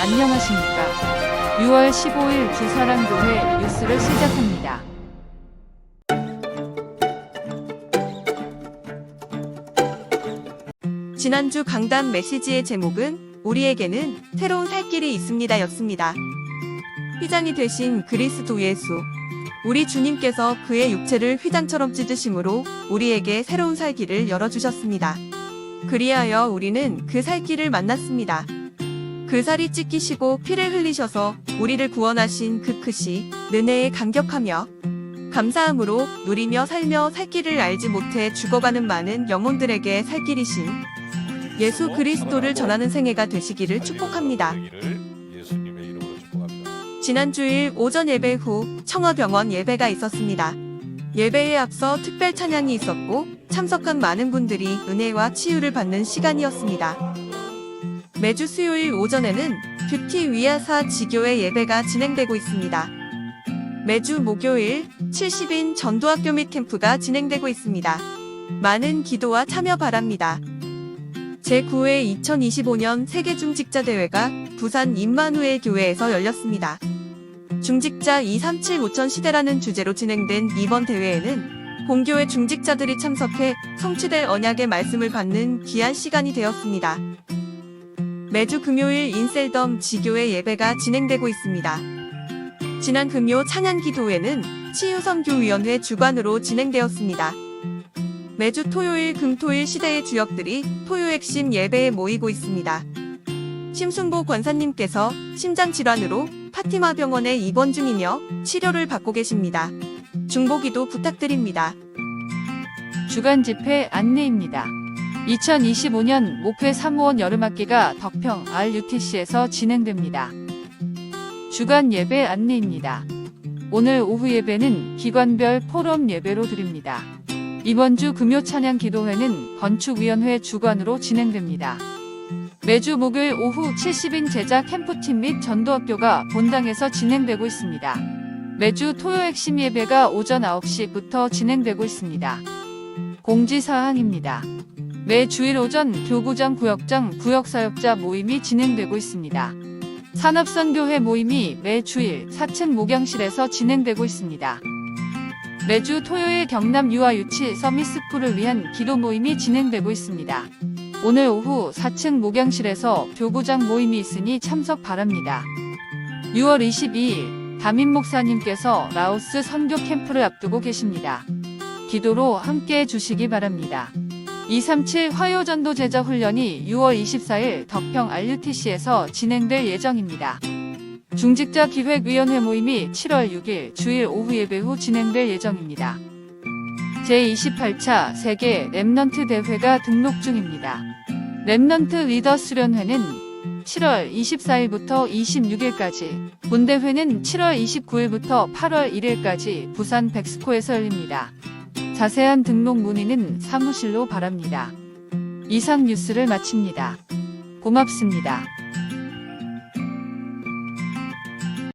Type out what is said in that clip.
안녕하십니까. 6월 15일 주사랑교회 뉴스를 시작합니다. 지난주 강단 메시지의 제목은 우리에게는 새로운 살 길이 있습니다 였습니다. 휘장이 되신 그리스도 예수. 우리 주님께서 그의 육체를 휘장처럼 찢으심으로 우리에게 새로운 살 길을 열어주셨습니다. 그리하여 우리는 그 살 길을 만났습니다. 그 살이 찢기시고 피를 흘리셔서 우리를 구원하신 그 크시 은혜에 감격하며 감사함으로 누리며 살며 살 길을 알지 못해 죽어가는 많은 영혼들에게 살 길이신 예수 그리스도를 전하는 생애가 되시기를 축복합니다. 지난 주일 오전 예배 후 청어병원 예배가 있었습니다. 예배에 앞서 특별 찬양이 있었고 참석한 많은 분들이 은혜와 치유를 받는 시간이었습니다. 매주 수요일 오전에는 뷰티 위아사 지교회 예배가 진행되고 있습니다. 매주 목요일 70인 전도학교 및 캠프가 진행되고 있습니다. 많은 기도와 참여 바랍니다. 제9회 2025년 세계중직자대회가 부산 임마누엘 교회에서 열렸습니다. 중직자 237 5천 시대라는 주제로 진행된 이번 대회에는 공교회 중직자들이 참석해 성취될 언약의 말씀을 받는 귀한 시간이 되었습니다. 매주 금요일 인셀덤 지교회 예배가 진행되고 있습니다. 지난 금요 찬양 기도회는 치유선교위원회 주관으로 진행되었습니다. 매주 토요일 금토일 시대의 주역들이 토요 핵심 예배에 모이고 있습니다. 심순보 권사님께서 심장질환으로 파티마 병원에 입원 중이며 치료를 받고 계십니다. 중보기도 부탁드립니다. 주간 집회 안내입니다. 2025년 목회 사무원 여름학기가 덕평 RUTC에서 진행됩니다. 주간 예배 안내입니다. 오늘 오후 예배는 기관별 포럼 예배로 드립니다. 이번 주 금요 찬양 기도회는 건축위원회 주관으로 진행됩니다. 매주 목요일 오후 70인 제자 캠프팀 및 전도학교가 본당에서 진행되고 있습니다. 매주 토요 핵심 예배가 오전 9시부터 진행되고 있습니다. 공지사항입니다. 매 주일 오전 교구장 구역장 구역사역자 모임이 진행되고 있습니다. 산업선교회 모임이 매 주일 4층 목양실에서 진행되고 있습니다. 매주 토요일 경남 유아 유치 서미스쿨을 위한 기도 모임이 진행되고 있습니다. 오늘 오후 4층 목양실에서 교구장 모임이 있으니 참석 바랍니다. 6월 22일 담임 목사님께서 라오스 선교 캠프를 앞두고 계십니다. 기도로 함께 해주시기 바랍니다. 237 화요전도 제자 훈련이 6월 24일 덕평 RUTC에서 진행될 예정입니다. 중직자 기획위원회 모임이 7월 6일 주일 오후 예배 후 진행될 예정입니다. 제28차 세계 랩넌트 대회가 등록 중입니다. 랩넌트 리더 수련회는 7월 24일부터 26일까지, 본대회는 7월 29일부터 8월 1일까지 부산 백스코에서 열립니다. 자세한 등록 문의는 사무실로 바랍니다. 이상 뉴스를 마칩니다. 고맙습니다.